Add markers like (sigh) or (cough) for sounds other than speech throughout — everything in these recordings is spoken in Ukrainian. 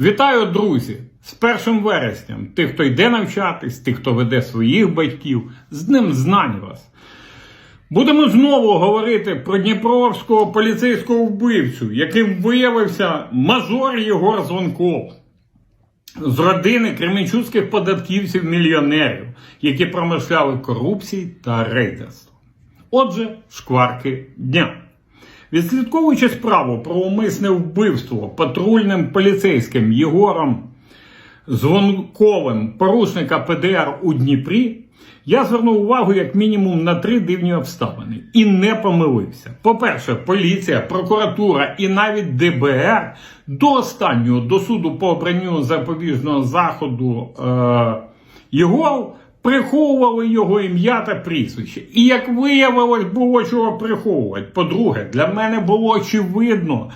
Вітаю, друзі! З першим вересням. Тих, хто йде навчатись, тих, хто веде своїх батьків, з Днем знань вас. Будемо знову говорити про дніпровського поліцейського вбивцю, яким виявився мажор Єгор Звонков з родини кременчуцьких податківців-мільйонерів, які промишляли корупцією та рейдерством. Отже, шкварки дня. Відслідковуючи справу про умисне вбивство патрульним поліцейським Єгором Звонковим порушника ПДР у Дніпрі, я звернув увагу як мінімум на три дивні обставини і не помилився. По-перше, поліція, прокуратура і навіть ДБР до останнього до суду по обранню запобіжного заходу е- Єгор приховували його ім'я та прізвище. І як виявилось, було чого приховувати. По-друге, для мене було очевидно,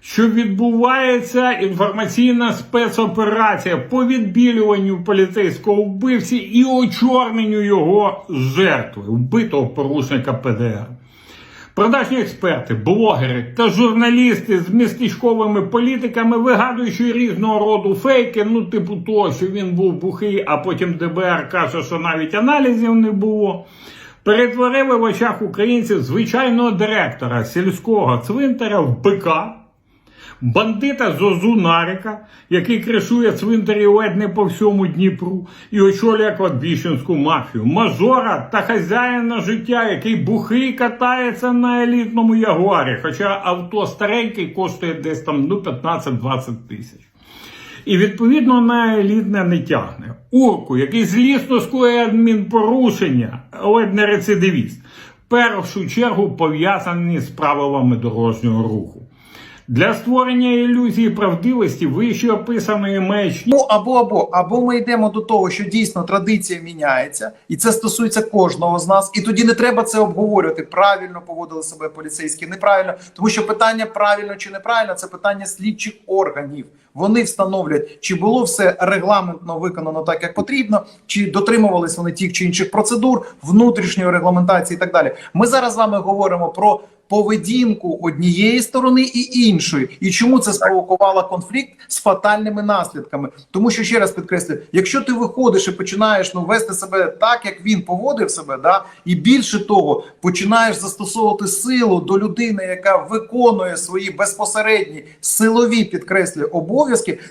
що відбувається інформаційна спецоперація по відбілюванню поліцейського вбивці і очорненню його жертви, вбитого порушника ПДР. Продажні експерти, блогери та журналісти з містечковими політиками, вигадуючи різного роду фейки, ну, типу того, що він був бухий, а потім ДБР каже, що навіть аналізів не було. Перетворили в очах українців звичайного директора сільського цвинтаря в бика, бандита Зозу Нарика, який кришує цвинтарі ледь не по всьому Дніпру і очолює кладбіщенську мафію, мажора та хазяїна життя, який бухий катається на елітному ягуарі, хоча авто старенький коштує десь там ну, 15-20 тисяч. І відповідно на елітне не тягне. Урку, який злісно скоює адмінпорушення, ледь не рецидивіст, першу чергу пов'язані з правилами дорожнього руху. Для створення ілюзії правдивості вище описаної маячні Ну або або або ми йдемо до того, що дійсно традиція міняється, і це стосується кожного з нас. І тоді не треба це обговорювати. Правильно поводили себе поліцейські, неправильно, тому що питання правильно чи неправильно це питання слідчих органів. Вони встановлюють, чи було все регламентно виконано так, як потрібно, чи дотримувались вони тих чи інших процедур, внутрішньої регламентації і так далі. Ми зараз з вами говоримо про поведінку однієї сторони і іншої, і чому це спровокувало конфлікт з фатальними наслідками. Тому що ще раз підкреслюю, якщо ти виходиш і починаєш ну вести себе так, як він поводив себе, да і більше того, починаєш застосовувати силу до людини, яка виконує свої безпосередні силові підкреслюю обов'язки,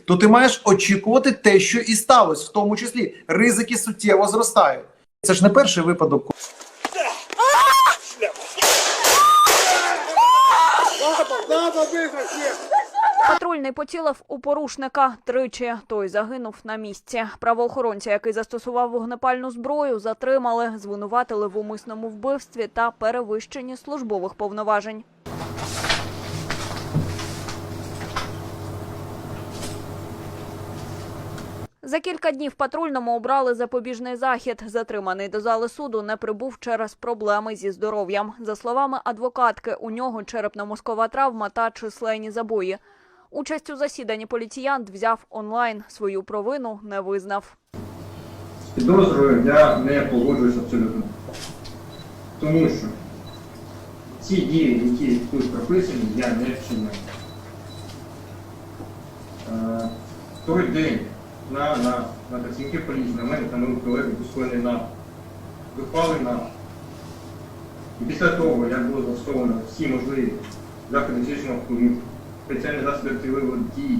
то ти маєш очікувати те, що і сталося, в тому числі ризики суттєво зростають. Це ж не перший випадок. Патрульний поцілив у порушника тричі. Той загинув на місці. Правоохоронця, який застосував вогнепальну зброю, затримали, звинуватили в умисному вбивстві та перевищенні службових повноважень. За кілька днів патрульному обрали запобіжний захід. Затриманий до зали суду не прибув через проблеми зі здоров'ям. За словами адвокатки, у нього черепно-мозкова травма та численні забої. Участь у засіданні поліціянт взяв онлайн. Свою провину не визнав. Підозрою я не погоджуюсь абсолютно. Тому що ці дії, які тут прописані, я не вчиняю. Е, той день на, на, на працівників поліції, на мене та мою колегу скоєний напад. Випали напад. І після того, як було застосовано всі можливі заходи фізичного впливу, спеціальні засоби активили дії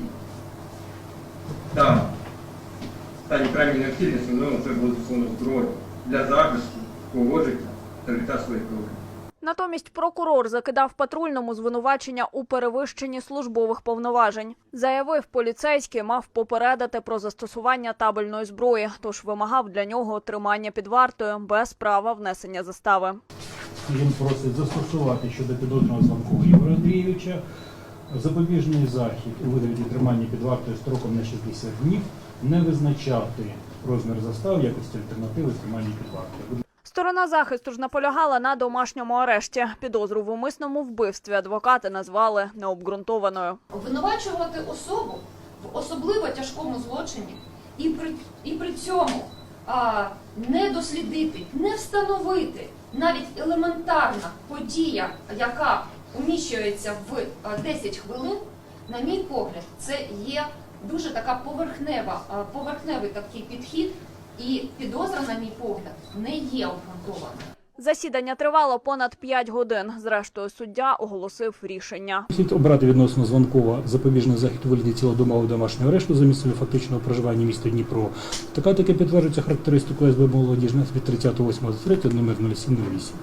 та стані крайньої необхідності, мною вже було застосовано зброю для захисту свого та життя своїх колег. Натомість прокурор закидав патрульному звинувачення у перевищенні службових повноважень. Заявив, поліцейський мав попередити про застосування табельної зброї, тож вимагав для нього тримання під вартою без права внесення застави. Він просить застосувати щодо підозрюваного Званкова Ігоря Андрійовича запобіжний захід у вигляді тримання під вартою строком на 60 днів, не визначати розмір застав якості альтернативи тримання під вартою. Сторона захисту ж наполягала на домашньому арешті. Підозру в умисному вбивстві адвокати назвали необґрунтованою. обвинувачувати особу в особливо тяжкому злочині і при, і при цьому а, не дослідити, не встановити навіть елементарна подія, яка уміщується в 10 хвилин, на мій погляд, це є дуже така поверхнева, поверхневий такий підхід, і підозра, на мій погляд, не є обґрунтованою. Засідання тривало понад 5 годин. Зрештою, суддя оголосив рішення. Слід обрати відносно Званкова запобіжний захід у вигляді цілодомового домашнього арешту за місцем фактичного проживання міста Дніпро. Така таки підтверджується характеристикою СБ молодіжних від 38.03 номер 0708.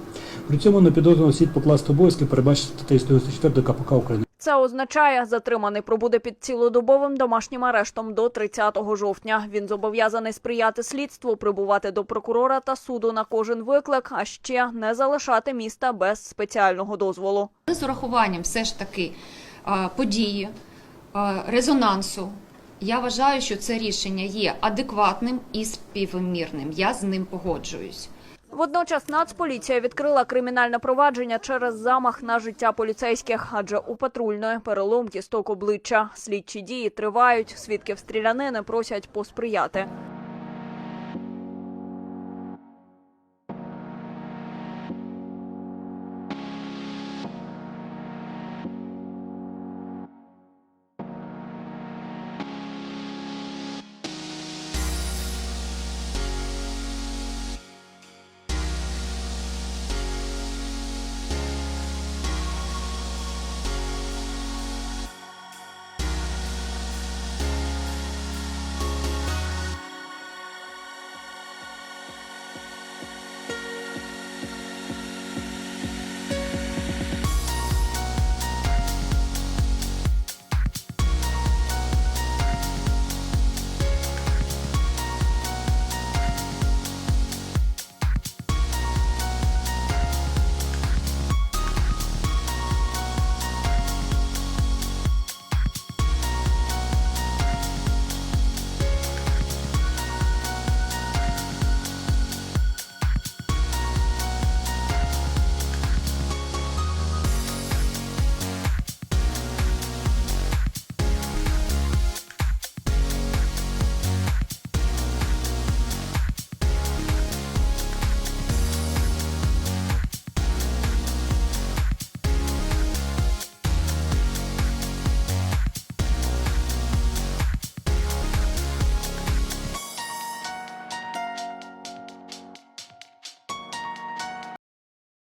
При цьому на підозрюваного слід покласти обов'язки передбачити статтею 194 КПК України. Це означає, затриманий пробуде під цілодобовим домашнім арештом до 30 жовтня. Він зобов'язаний сприяти слідству, прибувати до прокурора та суду на кожен виклик, а ще не залишати міста без спеціального дозволу. З урахуванням все ж таки події, резонансу. Я вважаю, що це рішення є адекватним і співмірним. Я з ним погоджуюсь. Водночас Нацполіція відкрила кримінальне провадження через замах на життя поліцейських, адже у патрульної перелом кісток обличчя. Слідчі дії тривають. Свідків стрілянини просять посприяти.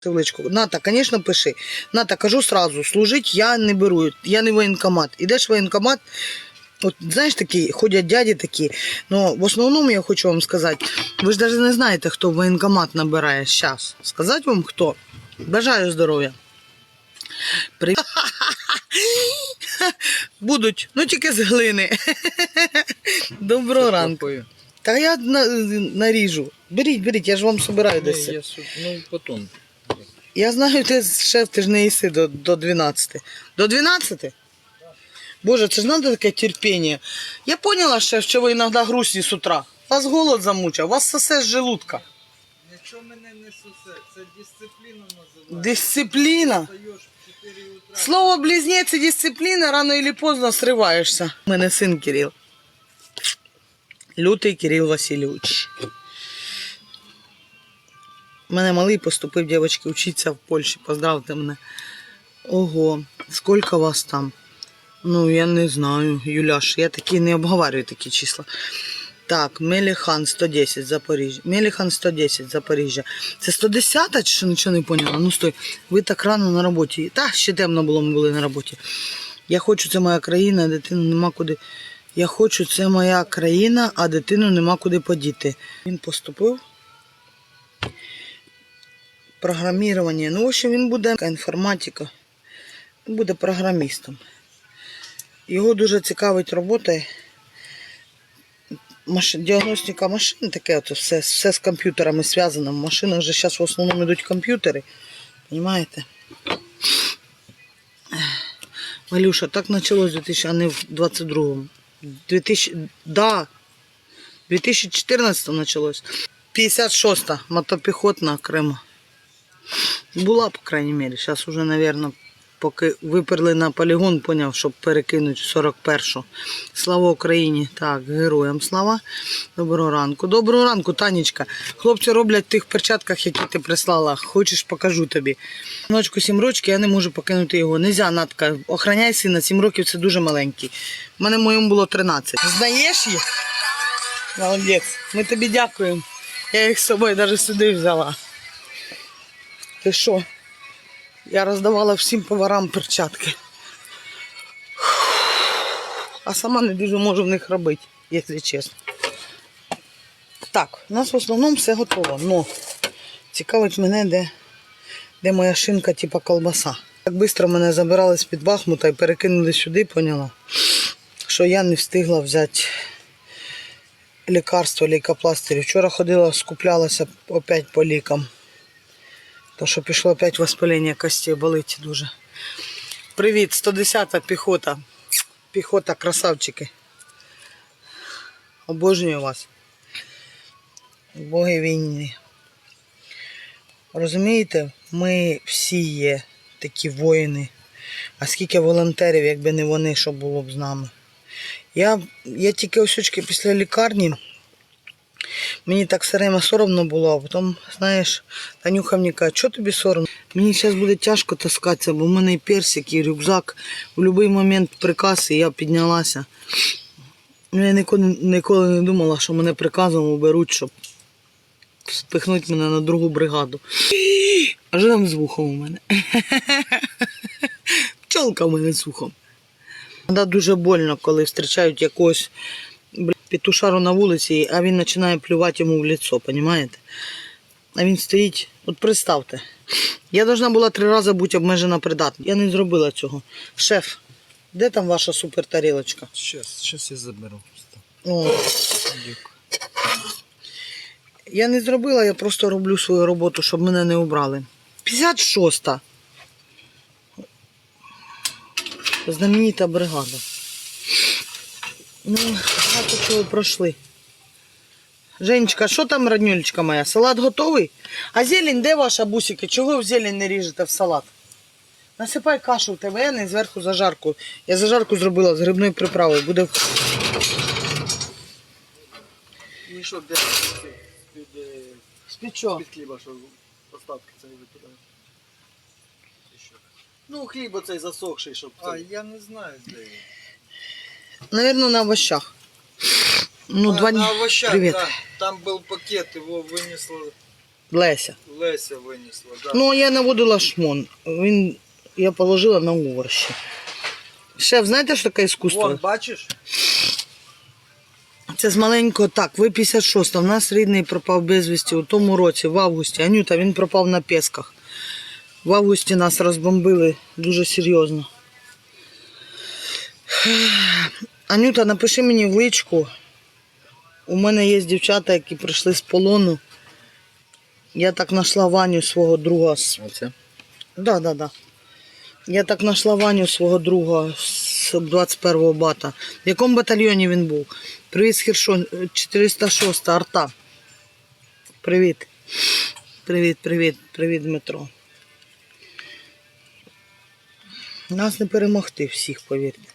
Табличку. Ната, звісно, пиши. Ната, кажу сразу, служить я не беру, я не воєнкомат. Ідеш в воєнкомат, от знаєш такі, ходять дяді такі. Ну, в основному я хочу вам сказати, ви ж навіть не знаєте, хто в воєнкомат набирає зараз. Сказати вам хто? Бажаю здоров'я. При... (laughs) Будуть, ну тільки з глини. (laughs) Доброго ранку. Та я наріжу. Беріть, беріть, я ж вам собираю десь. Ну, потом. Я знаю, ти шеф, ти ж не їси до, до 12. До 12? Боже, це ж надо таке терпіння. Я поняла, шеф, що ви іноді грустні з утра. Вас голод замучив, вас сосе з желудка. Нічого мене не сусе, це дисципліна називається. Дисципліна. Встаєш в 4 утра. Слово близнець і дисципліна рано или поздно сриваєшся. У мене син Кирил. Лютий Кирил Васильович. Мене малий поступив, дівчатки, вчиться в Польщі. Поздравте мене. Ого, скільки вас там? Ну, я не знаю, Юляш, я такі не обговорюю такі числа. Так, Меліхан 110 Запоріжжя. Меліхан 110 Запоріжжя. Це 110 чи що нічого не поняла? Ну стой, ви так рано на роботі. Та ще темно було, ми були на роботі. Я хочу, це моя країна, а дитину нема куди. Я хочу, це моя країна, а дитину нема куди подіти. Він поступив. Програмірування. Ну, в общем, він буде інформатика. Буде програмістом. Його дуже цікавить робота. Діагностика машин, таке от все, все з комп'ютерами зв'язано. В машинах же зараз в основному йдуть комп'ютери. Понимаєте? Валюша, так почалось в 2000, а не в 22-му. 2000, да, в 2014 почалось. 56-та мотопіхотна окремо. Була, по крайней мере. Зараз уже, наверное, поки виперли на полігон, поняв, щоб перекинути 41-шу. Слава Україні! Так, героям слава. Доброго ранку. Доброго ранку, Танечка. Хлопці роблять в тих перчатках, які ти прислала. Хочеш, покажу тобі. Ночку 7 років, я не можу покинути його. Нельзя, Натка. Охраняй сина, 7 років це дуже маленький. У мене моєму було 13. Знаєш їх? Молодець. Ми тобі дякуємо. Я їх з собою навіть сюди взяла. Ти що? Я роздавала всім поварам перчатки. А сама не дуже можу в них робити, якщо чесно. Так, у нас в основному все готово. Но цікавить мене, де, де моя шинка, типа колбаса. Так швидко мене забирали з-під Бахмута і перекинули сюди, поняла, що я не встигла взяти лікарство, лікопластирі. Вчора ходила, скуплялася опять по лікам. То що пішло опять воспалення костей, болить дуже. Привіт, 110-та піхота. Піхота, красавчики. Обожнюю вас. Боги війни. Розумієте, ми всі є такі воїни. А скільки волонтерів, якби не вони, що було б з нами. Я, я тільки осючки після лікарні. Мені так все время соромно було, а потім, знаєш, Танюха мені каже, що тобі соромно? Мені зараз буде тяжко таскатися, бо в мене і персик, і рюкзак. В будь-який момент приказ, і я піднялася. Ну, Я ніколи, ніколи не думала, що мене приказом оберуть, щоб спихнути мене на другу бригаду. А що там з вухом у мене? (laughs) Пчолка в мене з вухом. Да, дуже больно, коли зустрічають якогось петушару на вулиці, а він починає плювати йому в лицо, розумієте? А він стоїть, от представте, я должна була три рази бути обмежена придатна. Я не зробила цього. Шеф, де там ваша супертарілочка? Щас, щас я заберу. О. Я не зробила, я просто роблю свою роботу, щоб мене не убрали. 56-та. Знаменита бригада. Ну, багато чого пройшли. Женечка, що там, роднюлечка моя? Салат готовий? А зелень, де ваша бусики? Чого в зелень не ріжете в салат? Насипай кашу в ТВН і зверху зажарку. Я зажарку зробила з грибною приправою. Буде що, де під, е, під хліба, що остатки цей викидає? Ну, хліб оцей засохший, щоб. А, я не знаю, де він. Наверное, на овощах. Ну, а, два на овощах, Привіт. да. Там був пакет, його винесла, Леся. Леся винесла, да. Ну, я наводила шмон. Він я положила на овощі. Шеф, знаєте, що таке іскусство? Вон, бачиш? Це з маленького так, ви 56 У нас рідний пропав безвісті у тому році, в августі. Анюта, він пропав на Песках. В августі нас розбомбили дуже серйозно. Анюта, напиши мені в личку. У мене є дівчата, які прийшли з полону. Я так знайшла Ваню свого друга. Оце? Да, да, да. Я так знайшла Ваню свого друга з 21-го бата. В якому батальйоні він був? Привіт, з Херсон, 406 арта. Привіт. Привіт, привіт, привіт, Дмитро. Нас не перемогти всіх, повірте.